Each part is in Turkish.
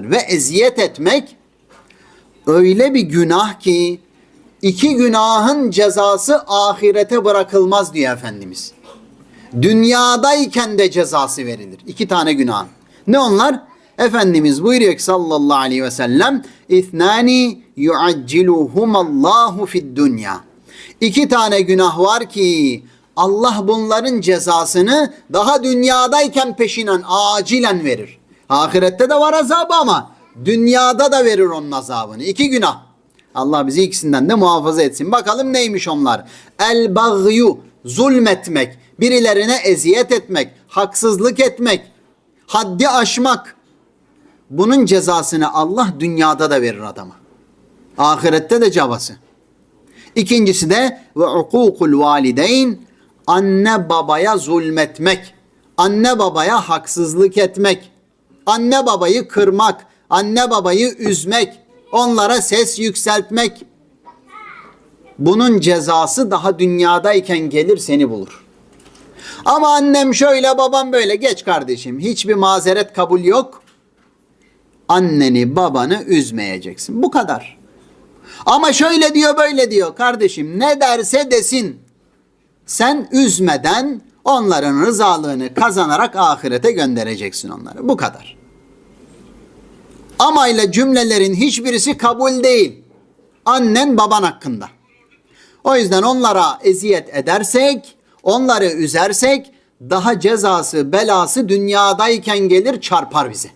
günahdır. Ve eziyet etmek öyle bir günah ki iki günahın cezası ahirete bırakılmaz diyor Efendimiz. Dünyadayken de cezası verilir. İki tane günah. Ne onlar? Efendimiz buyuruyor ki sallallahu aleyhi ve sellem İthnani yuacciluhumallahu fid dünya. İki tane günah var ki Allah bunların cezasını daha dünyadayken peşinen acilen verir. Ahirette de var azabı ama dünyada da verir onun azabını. İki günah. Allah bizi ikisinden de muhafaza etsin. Bakalım neymiş onlar? El bagyu zulmetmek, birilerine eziyet etmek, haksızlık etmek, haddi aşmak. Bunun cezasını Allah dünyada da verir adama. Ahirette de cabası. İkincisi de ve ukukul valideyn anne babaya zulmetmek, anne babaya haksızlık etmek, anne babayı kırmak, anne babayı üzmek, onlara ses yükseltmek. Bunun cezası daha dünyadayken gelir seni bulur. Ama annem şöyle babam böyle geç kardeşim hiçbir mazeret kabul yok. Anneni babanı üzmeyeceksin. Bu kadar. Ama şöyle diyor böyle diyor kardeşim ne derse desin. Sen üzmeden onların rızalığını kazanarak ahirete göndereceksin onları. Bu kadar. Ama ile cümlelerin hiçbirisi kabul değil. Annen baban hakkında. O yüzden onlara eziyet edersek, onları üzersek daha cezası, belası dünyadayken gelir çarpar bizi.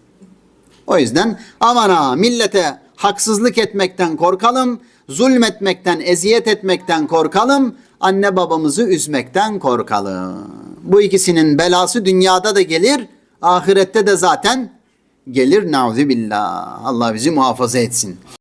O yüzden aman ha millete haksızlık etmekten korkalım, zulmetmekten, eziyet etmekten korkalım, anne babamızı üzmekten korkalım. Bu ikisinin belası dünyada da gelir, ahirette de zaten gelir. Nauzubillah. Allah bizi muhafaza etsin.